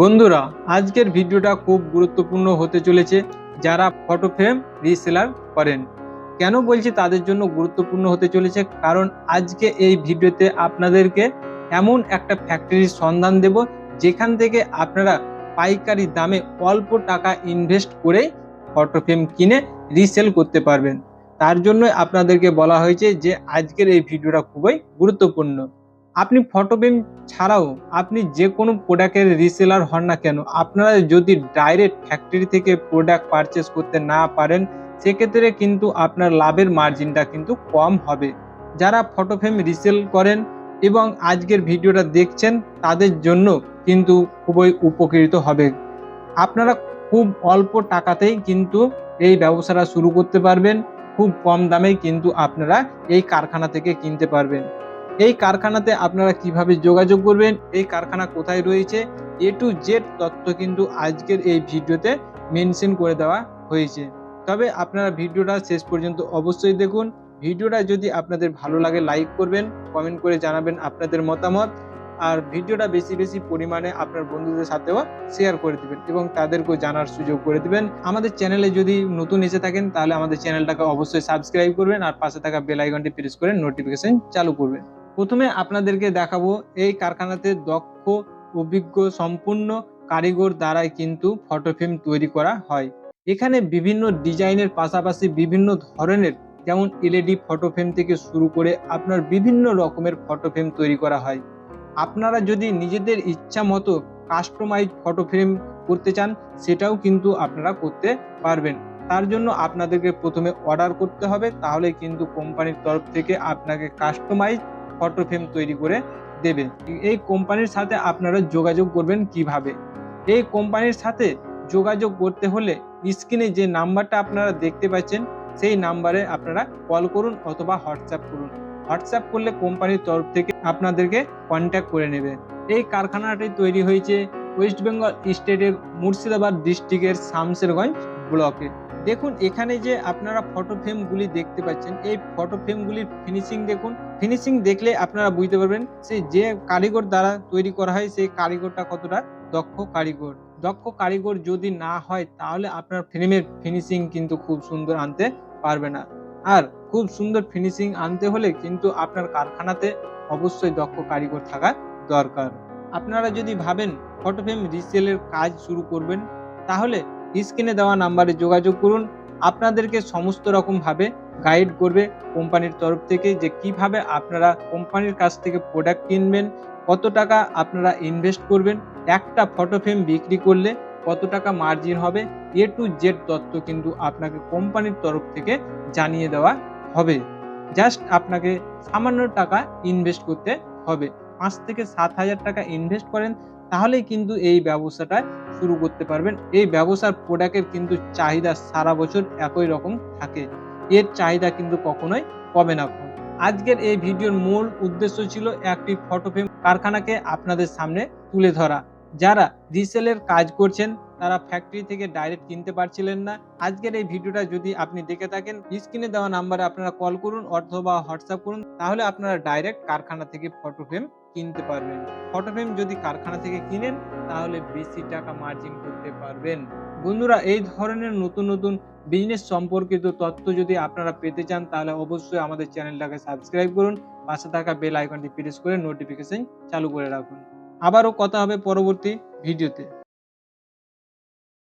বন্ধুরা, আজকের ভিডিওটা খুব গুরুত্বপূর্ণ হতে চলেছে যারা ফটো ফ্রেম রিসেলার করেন। কেন বলছি তাদের জন্য গুরুত্বপূর্ণ হতে চলেছে? কারণ আজকে এই ভিডিওতে আপনাদেরকে এমন একটা ফ্যাক্টরির সন্ধান দেব, যেখান থেকে আপনারা পাইকারি দামে অল্প টাকা ইনভেস্ট করে ফটো ফ্রেম কিনে রিসেল করতে পারবেন। তার জন্য আপনাদেরকে বলা হয়েছে যে, আজকের এই ভিডিওটা খুবই গুরুত্বপূর্ণ। আপনি ফটো ফ্রেম ছাড়াও আপনি যে কোনো প্রোডাক্টের রিসেলার হন না কেন, আপনারা যদি ডাইরেক্ট ফ্যাক্টরি থেকে প্রোডাক্ট পারচেস করতে না পারেন, সেক্ষেত্রে কিন্তু আপনার লাভের মার্জিনটা কিন্তু কম হবে। যারা ফটো ফ্রেম রিসেল করেন এবং আজকের ভিডিওটা দেখছেন, তাদের জন্য কিন্তু খুবই উপকৃত হবে। আপনারা খুব অল্প টাকাতেই কিন্তু এই ব্যবসাটা শুরু করতে পারবেন, খুব কম দামেই কিন্তু আপনারা এই কারখানা থেকে কিনতে পারবেন। এই কারখানাতে আপনারা কীভাবে যোগাযোগ করবেন? এই কারখানা কোথায় রয়েছে? এ টু জেড তথ্য কিন্তু আজকের এই ভিডিওতে মেনশন করে দেওয়া হয়েছে। তবে আপনারা ভিডিওটা শেষ পর্যন্ত অবশ্যই দেখুন। ভিডিওটা যদি আপনাদের ভালো লাগে, লাইক করবেন, কমেন্ট করে জানাবেন আপনাদের মতামত। আর ভিডিওটা বেশি বেশি পরিমাণে আপনার বন্ধুদের সাথেও শেয়ার করে দিবেন এবং তাদেরকেও জানার সুযোগ করে দিবেন। আমাদের চ্যানেলে যদি নতুন এসে থাকেন, তাহলে আমাদের চ্যানেলটাকে অবশ্যই সাবস্ক্রাইব করবেন আর পাশে থাকা বেল আইকনটি প্রেস করে নোটিফিকেশন চালু করবেন। প্রথমে আপনাদেরকে দেখাবো এই কারখানাতে দক্ষ, অভিজ্ঞ, সম্পূর্ণ কারিগর দ্বারাই কিন্তু ফটো ফ্রেম তৈরি করা হয়। এখানে বিভিন্ন ডিজাইনের পাশাপাশি বিভিন্ন ধরনের যেমন এলইডি ফটো ফ্রেম থেকে শুরু করে আপনার বিভিন্ন রকমের ফটো ফ্রেম তৈরি করা হয়। আপনারা যদি নিজেদের ইচ্ছা মতো কাস্টমাইজ ফটো ফ্রেম করতে চান, সেটাও কিন্তু আপনারা করতে পারবেন। তার জন্য আপনাদেরকে প্রথমে অর্ডার করতে হবে, তাহলে কিন্তু কোম্পানির তরফ থেকে আপনাকে কাস্টমাইজ ফটো ফ্রেম তৈরি করে দেবে এই কোম্পানির সাথে আপনারা যোগাযোগ করবেন কীভাবে? এই কোম্পানির সাথে যোগাযোগ করতে হলে স্ক্রিনে যে নাম্বারটা আপনারা দেখতে পাচ্ছেন, সেই নাম্বারে আপনারা কল করুন অথবা হোয়াটসঅ্যাপ করুন। হোয়াটসঅ্যাপ করলে কোম্পানির তরফ থেকে আপনাদেরকে কন্ট্যাক্ট করে নেবে। এই কারখানাটি তৈরি হয়েছে ওয়েস্ট বেঙ্গল স্টেটের মুর্শিদাবাদ ডিস্ট্রিক্টের শামসেরগঞ্জ ব্লকে। দেখুন, এখানে যে আপনারা ফটো ফ্রেমগুলি দেখতে পাচ্ছেন, এই ফটো ফ্রেমগুলির ফিনিশিং দেখুন। ফিনিশিং দেখলে আপনারা বুঝতে পারবেন সেই যে কারিগর দ্বারা তৈরি করা হয়, সেই কারিগরটা কতটা দক্ষ কারিগর। দক্ষ কারিগর যদি না হয়, তাহলে আপনার ফ্রেমের ফিনিশিং কিন্তু খুব সুন্দর আনতে পারবে না। আর খুব সুন্দর ফিনিশিং আনতে হলে কিন্তু আপনার কারখানাতে অবশ্যই দক্ষ কারিগর থাকা দরকার। আপনারা যদি ভাবেন ফটো ফ্রেম রিসেলের কাজ শুরু করবেন, তাহলে স্ক্রিনে দেওয়া নাম্বারে যোগাযোগ করুন। আপনাদেরকে সমস্ত রকম ভাবে গাইড করবে কোম্পানির তরফ থেকে যে কীভাবে আপনারা কোম্পানির কাছ থেকে প্রোডাক্ট কিনবেন, কত টাকা আপনারা ইনভেস্ট করবেন, একটা ফটো ফ্রেম বিক্রি করলে কত টাকা মার্জিন হবে এ টু জেড তথ্য কিন্তু আপনাকে কোম্পানির তরফ থেকে জানিয়ে দেওয়া হবে। জাস্ট আপনাকে সামান্য টাকা ইনভেস্ট করতে হবে। পাঁচ থেকে সাত হাজার টাকা ইনভেস্ট করেন, তাহলেই কিন্তু এই ব্যবসাটা শুরু করতে পারবেন। এই ব্যবসার প্রোডাক্টের কিন্তু চাহিদা সারা বছর একই রকম থাকে। এর চাহিদা কিন্তু কখনোই কমে না। আজকের এই ভিডিওর মূল উদ্দেশ্য ছিল একটি ফটো ফ্রেম কারখানাকে আপনাদের সামনে তুলে ধরা। যারা রিসেলের কাজ করছেন, তারা ফ্যাক্টরি থেকে ডাইরেক্ট কিনতে পারছিলেন না। আজকের এই ভিডিওটা যদি আপনি দেখে থাকেন স্ক্রিনে দেওয়া নাম্বারে আপনারা কল করুন অথবা হোয়াটসঅ্যাপ করুন, তাহলে আপনারা ডাইরেক্ট কারখানা থেকে ফটো ফ্রেম কিনতে পারবেন। ফটো ফ্রেম যদি কারখানা থেকে কিনেন, তাহলে বেশি টাকা মার্জিন করতে পারবেন। বন্ধুরা, এই ধরনের নতুন নতুন বিজনেস সম্পর্কিত তথ্য যদি আপনারা পেতে চান, তাহলে অবশ্যই আমাদের চ্যানেলটাকে সাবস্ক্রাইব করুন। পাশে থাকা বেল আইকনটি প্রেস করে নোটিফিকেশন চালু করে রাখুন। আবারও কথা হবে পরবর্তী ভিডিওতে